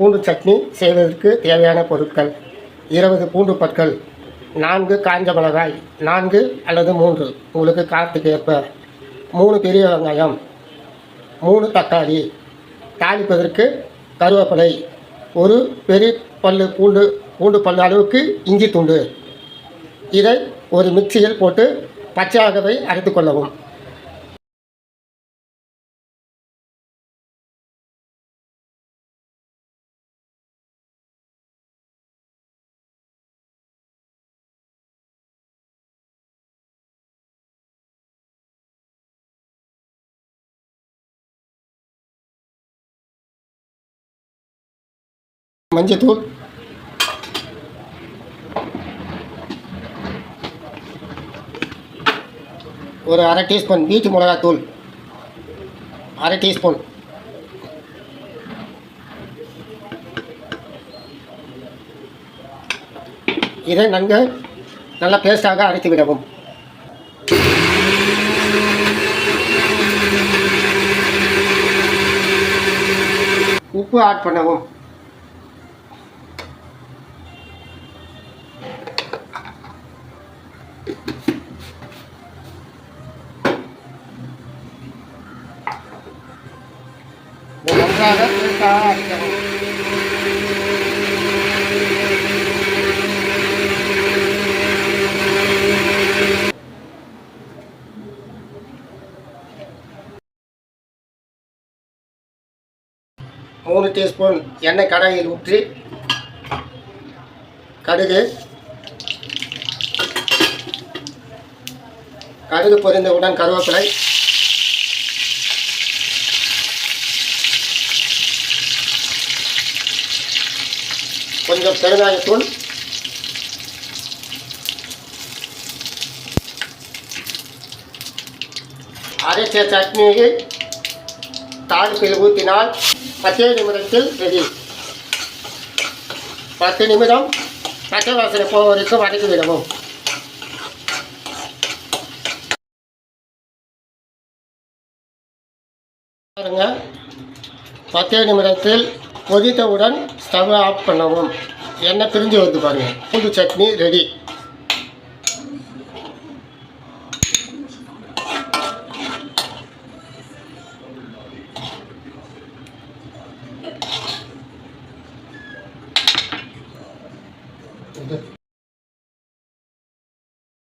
பூண்டு சட்னி செய்வதற்கு தேவையான பொருட்கள். இருபது பூண்டு பற்கள் நான்கு காஞ்ச மிளகாய். நான்கு அல்லது மூன்று. உங்களுக்கு காரத்துக்கு ஏற்ப. மூணு பெரிய வெங்காயம். மூணு தக்காளி. தாளிப்பதற்கு கருவேப்பிலை. ஒரு பெரிய பல்லு பூண்டு பூண்டு பல்லு அளவுக்கு இஞ்சி துண்டு. இதை ஒரு மிக்சியில் போட்டு பச்சையாகவே அரைத்து கொள்ளவும். மஞ்சத்தூள். ஒரு அரை டீஸ்பூன் வீட்டு மிளகாத்தூள். அரை டீஸ்பூன். இதை நன்கு நல்ல பேஸ்டாக அரைத்து விடவும். உப்பு ஆட் பண்ணவும். இதை நன்றாக பேஸ்டாக மூணு டீஸ்பூன் எண்ணெய் கடாயில் ஊற்றி கடுகு கடுகு பொரிந்தவுடன் கருவேப்பிலை. கொஞ்சம் பெருங்காயத்தூள். அரைச்ச சட்னியை தாளிப்பில் ஊற்றினால் பத்தே நிமிடத்தில் ரெடி பத்து நிமிடம் பச்சை வாசனை போவதற்கு வதக்கி விடவும் பாருங்க. பத்தே நிமிடத்தில் கொதித்தவுடன் ஸ்டவ் ஆஃப் பண்ணவும். எண்ணெய் பிரிஞ்சு வந்து பாருங்கள் பூண்டு சட்னி ரெடி